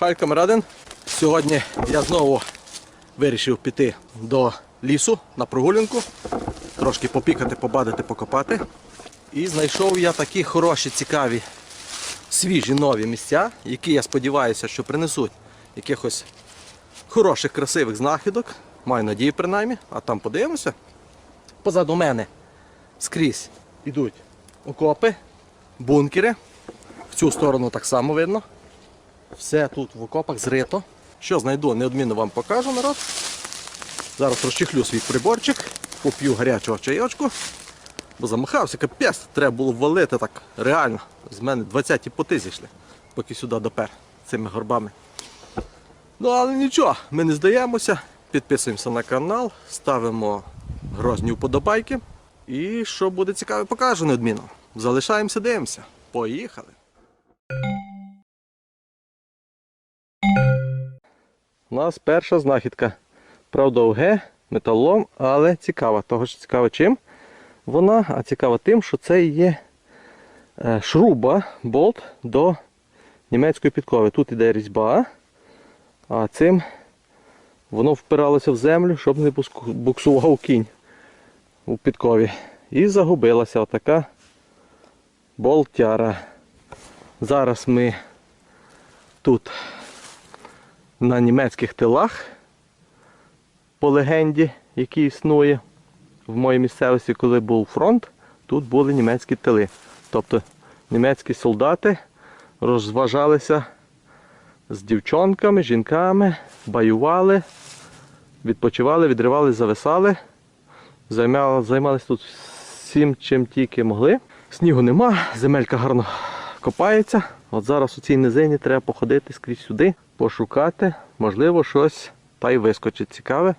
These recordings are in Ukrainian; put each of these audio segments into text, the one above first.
Хай камерадин. Сьогодні я знову вирішив піти до лісу на прогулянку, трошки попікати, побадити, покопати. І знайшов я такі хороші, цікаві, свіжі нові місця, які я сподіваюся, що принесуть якихось хороших, красивих знахідок. Маю надію принаймні, а там подивимося. Позаду мене скрізь йдуть окопи, бункери. В цю сторону так само видно. Все тут в окопах зрито. Що знайду, неодмінно вам покажу народ. Зараз розчехлю свій приборчик, поп'ю гарячого чайочку, бо замахався, капець, треба було валити так реально. З мене 20 поти зійшли, поки сюди допер цими горбами. Ну але нічого, ми не здаємося, підписуємося на канал, ставимо грозні вподобайки. І що буде цікаве, покажу неодмінно. Залишаємося, дивимося. Поїхали! У нас перша знахідка. Правда, ОГ, металолом, але цікава. Того ж цікаво чим вона, а цікава тим, що це є е, шруба, болт до німецької підкови. Тут іде різьба, а цим воно впиралося в землю, щоб не буксував кінь у підкові. І загубилася отака болтяра. Зараз ми тут на німецьких тилах, по легенді, який існує в моїй місцевості, коли був фронт, тут були німецькі тили. Тобто німецькі солдати розважалися з дівчонками, жінками, баювали, відпочивали, відривали, зависали, займали, займалися тут всім, чим тільки могли. Снігу нема, земелька гарно копається. От зараз у цій низині треба походити скрізь сюди, пошукати, можливо, щось та й вискочить цікаве.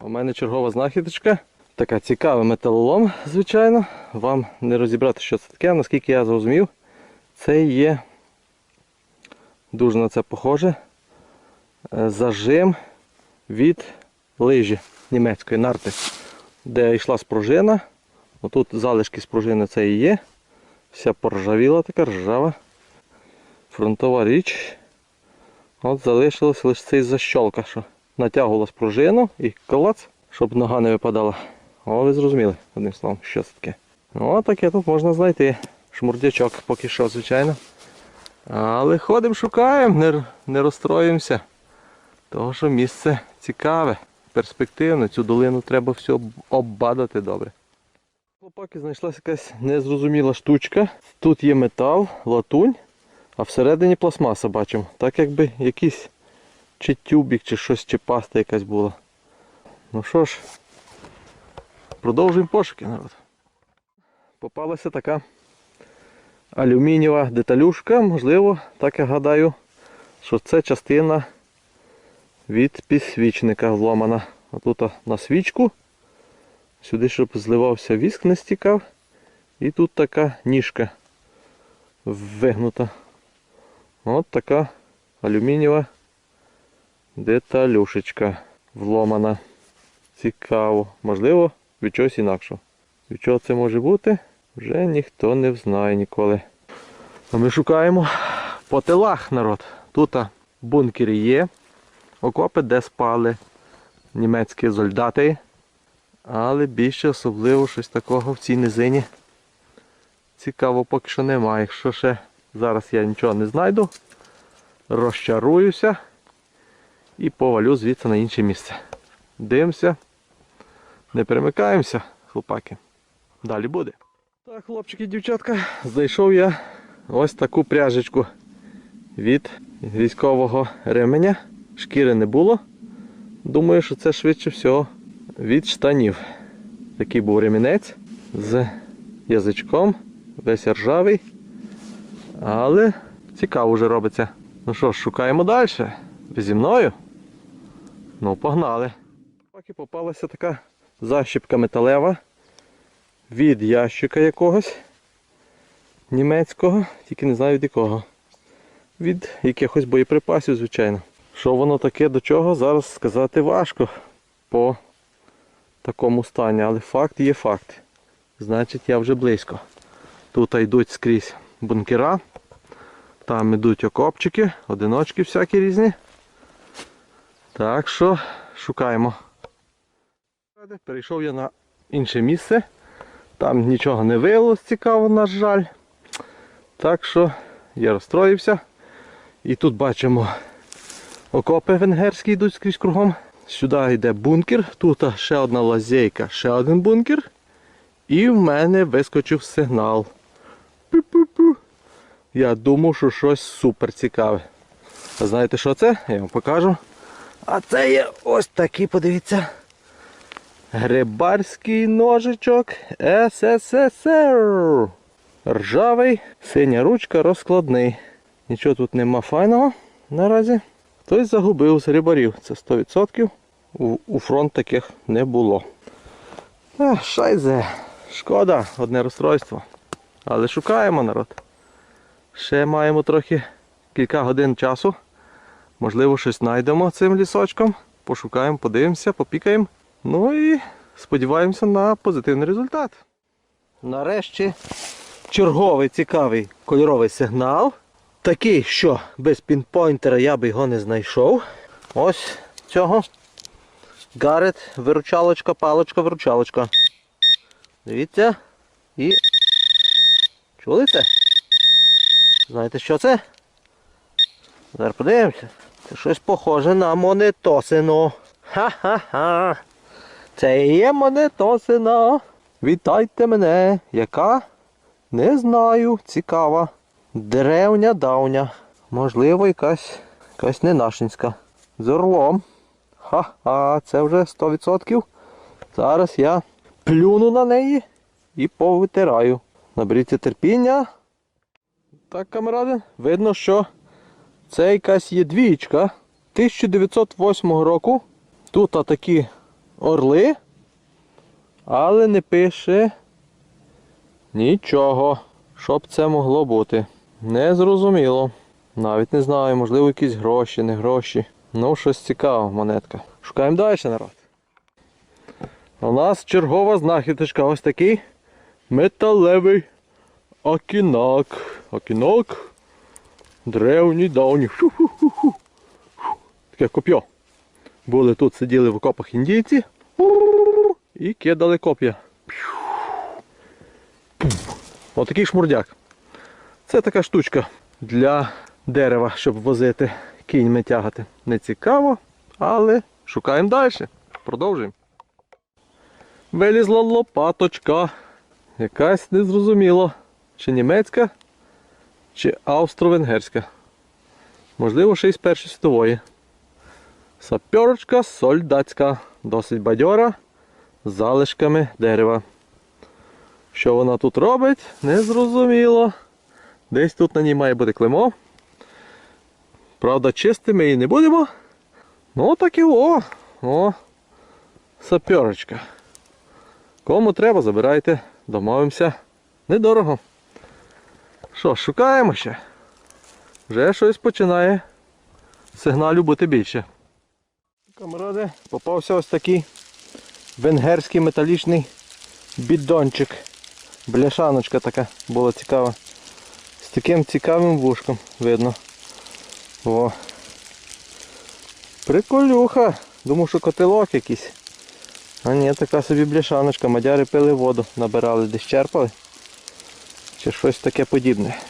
У мене чергова знахідочка. Така цікава металолом, звичайно. Вам не розібрати, що це таке, наскільки я зрозумів, це є дуже на це похоже. е, Зажим від лижі німецької нарти, де йшла спружина. Отут залишки спружини це і є. Вся поржавіла така ржава. Фронтова річ. От залишилось лише цей защолка, що натягувала спружину і клац, щоб нога не випадала. О, ви зрозуміли, одним словом, що це таке. О, таке тут можна знайти. Шмурдячок поки що, звичайно. Але ходимо, шукаємо, не, не розстроїмося. Того, що місце цікаве, перспективне. Цю долину треба все оббадати добре. Хлопаки знайшлася якась незрозуміла штучка. Тут є метал, латунь, а всередині пластмаса бачимо. Так якби якийсь чи тюбік, чи щось, чи паста якась була. Ну що ж, продовжуємо пошуки, народ. Попалася така алюмінієва деталюшка, можливо, так я гадаю, що це частина від підсвічника вломана. А тут на свічку. Сюди, щоб зливався віск, не стікав. І тут така ніжка вигнута. От така алюмінієва деталюшечка вломана. Цікаво. Можливо, від чогось інакшого. Від чого це може бути, вже ніхто не знає ніколи. А ми шукаємо по тилах народ. Тут бункери є, окопи, де спали німецькі солдати. Але більше особливо щось такого в цій низині. Цікаво поки що немає. Якщо ще зараз я нічого не знайду, розчаруюся і повалю звідси на інше місце. Дивимося, не перемикаємося, хлопаки. Далі буде. Так, хлопчики дівчатка, знайшов я ось таку пряжечку від військового ременя. Шкіри не було. Думаю, що це швидше всього від штанів. Такий був ремінець з язичком, весь ржавий. Але цікаво вже робиться. Ну що ж, шукаємо далі. Ви зі мною? Ну, погнали. Поки попалася така защіпка металева від ящика якогось німецького, тільки не знаю від якого. Від якихось боєприпасів, звичайно. Що воно таке до чого, зараз сказати важко по такому стані, але факт є факт. Значить я вже близько. Тут йдуть скрізь бункера. Там ідуть окопчики, одиночки всякі різні. Так що шукаємо. Перейшов я на інше місце. Там нічого не виявилось цікаво, на жаль. Так що я розстроївся. І тут бачимо окопи венгерські йдуть скрізь кругом. Сюди йде бункер, тут ще одна лазейка, ще один бункер. І в мене вискочив сигнал. Пу-пу-пу. Я думав, що щось супер цікаве. А знаєте що це? Я вам покажу. А це є ось такий, подивіться. Грибарський ножичок СССР. Ржавий, синя ручка розкладний. Нічого тут нема файного наразі. Хтось загубив з рибарів. Це 100%. У, фронт таких не було. Шайзе. Шкода, одне розстройство. Але шукаємо народ. Ще маємо трохи кілька годин часу. Можливо, щось знайдемо цим лісочком. Пошукаємо, подивимося, попікаємо. Ну і сподіваємося на позитивний результат. Нарешті черговий цікавий кольоровий сигнал. Такий, що без пінпойнтера я би його не знайшов. Ось цього. Гарет, виручалочка, палочка, виручалочка. Дивіться. І. Чули це? Знаєте, що це? Зараз подивимося. Це щось похоже на монетосино. Ха-ха-ха. Це є монетосина. Вітайте мене. Яка? Не знаю. Цікава. Древня давня. Можливо, якась, якась ненашинська. З орлом. Ха-ха, це вже 100%. Зараз я плюну на неї і повитираю. Наберіться терпіння. Так, камеради, видно, що це якась є двічка 1908 року. Тут такі орли, але не пише нічого. Що б це могло бути? Не зрозуміло. Навіть не знаю, можливо, якісь гроші, не гроші. Ну, щось цікаве, монетка. Шукаємо далі, народ. У нас чергова знахідочка. Ось такий металевий окінак. Окінак. Древній давній. Таке коп'я. Були тут, сиділи в окопах індійці і кидали коп'я. Отакий шмурдяк. Це така штучка для дерева, щоб возити кіньми тягати. Не цікаво, але шукаємо далі. Продовжуємо. Вилізла лопаточка. Якась незрозуміло. Чи німецька, чи австро-венгерська. Можливо, ще й з Першої світової. Саперочка сольдатська. Досить бадьора. З залишками дерева. Що вона тут робить, незрозуміло. Десь тут на ній має бути клеймо. Правда, чистими ми її не будемо. Ну так і о! О! Саперочка. Кому треба, забирайте, домовимося. Недорого. Що, шукаємо ще? Вже щось починає сигналю бути більше. Камради, попався ось такий венгерський металічний бідончик. Бляшаночка така була цікава. З таким цікавим вушком видно. О. Приколюха. Думав, що котелок якийсь. А ні, така собі бляшаночка. Мадяри пили воду, набирали, десь черпали. Чи щось таке подібне.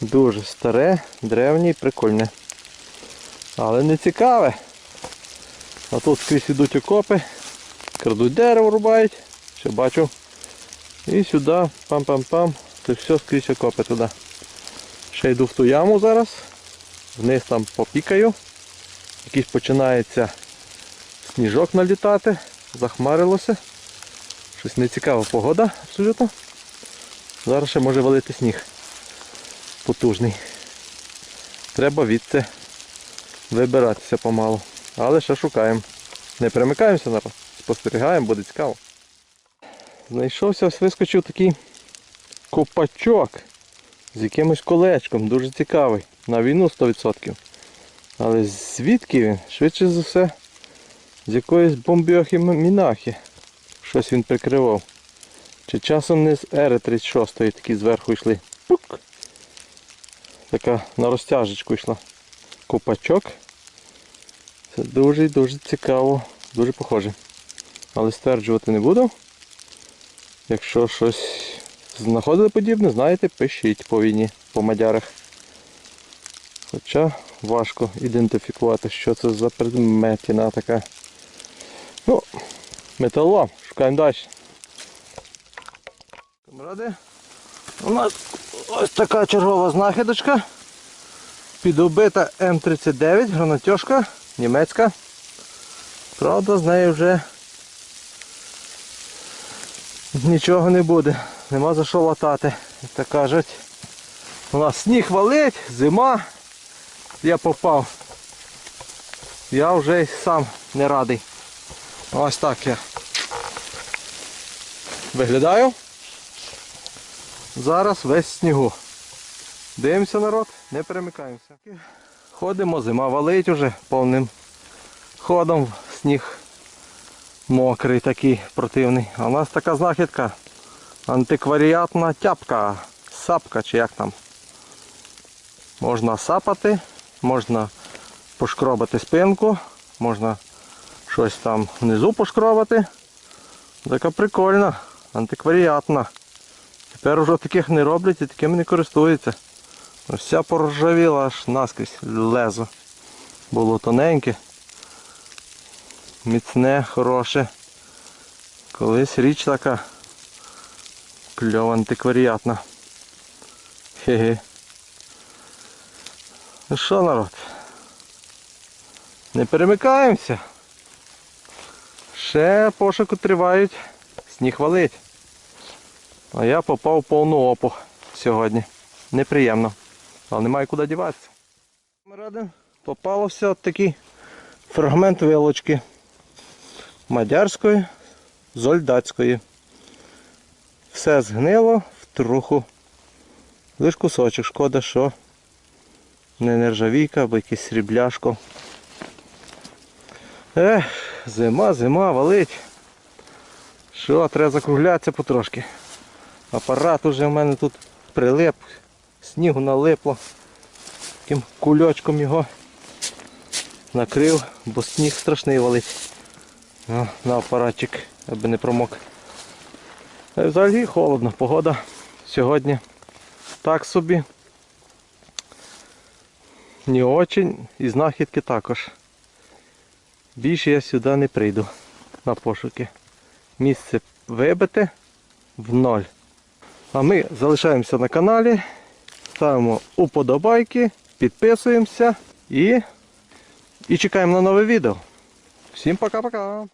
Дуже старе, древнє і прикольне. Але не цікаве. А тут скрізь ідуть окопи, крадуть дерево, рубають. Ще бачу. І сюди, пам-пам-пам, це все скрізь окопи туди. Ще йду в ту яму зараз. Вниз там попікаю. Якийсь починається сніжок налітати, захмарилося. Щось нецікава погода абсолютно. Зараз ще може валити сніг. Потужний. Треба відти вибиратися помалу. Але ще шукаємо. Не перемикаємося народ. Спостерігаємо, буде цікаво. Знайшовся, ось вискочив такий копачок з якимось колечком, дуже цікавий. На війну 100%. Але звідки він? Швидше за все, з якоїсь бомбіохи мінахи. Щось він прикривав. Чи часом не з Ери 36 такі зверху йшли. Пук. така на розтяжечку йшла. Купачок. Це дуже і дуже цікаво, дуже похоже. Але стверджувати не буду. Якщо щось знаходили подібне, знаєте, пишіть по війні, по мадярах. Хоча важко ідентифікувати, що це за предметіна така. Ну, металолом, шукаємо далі. Камради, у нас ось така чергова знахідочка. Підубита М39, гранатьошка, німецька. Правда, з нею вже нічого не буде. Нема за що латати. Як так кажуть. У нас сніг валить, зима. Я попав. Я вже сам не радий. Ось так я виглядаю. Зараз весь снігу. Дивимося народ, не перемикаємося. Ходимо, зима валить уже повним ходом. Сніг мокрий такий противний. А у нас така знахідка. Антикваріатна тяпка, сапка чи як там. Можна сапати, можна пошкробати спинку, можна щось там внизу пошкробати. Така прикольна, антикваріатна. Тепер уже таких не роблять і такими не користуються. Вся поржавіла аж наскрізь лезо. Було тоненьке, міцне, хороше. Колись річ така кльова антикваріатна. Хе-хе. Ну що, народ? Не перемикаємося. Ще пошуки тривають, сніг валить. А я попав в повну опух сьогодні. Неприємно. Але немає куди діватися. Ми радимо, попалося от такий фрагмент вилочки. Мадярської, зольдатської. Все згнило в труху. Лиш кусочок, шкода, що не нержавійка або якесь срібляшко. Ех, зима, зима, валить. Що, треба закруглятися потрошки. Апарат уже в мене тут прилип, снігу налипло. Таким кульочком його накрив, бо сніг страшний валить. О, на апаратчик, аби не промок. Взагалі холодно, погода сьогодні так собі. Не очень і знахідки також. Більше я сюди не прийду на пошуки. Місце вибите в ноль. А ми залишаємося на каналі, ставимо уподобайки, підписуємося і, і чекаємо на нове відео. Всім пока-пока!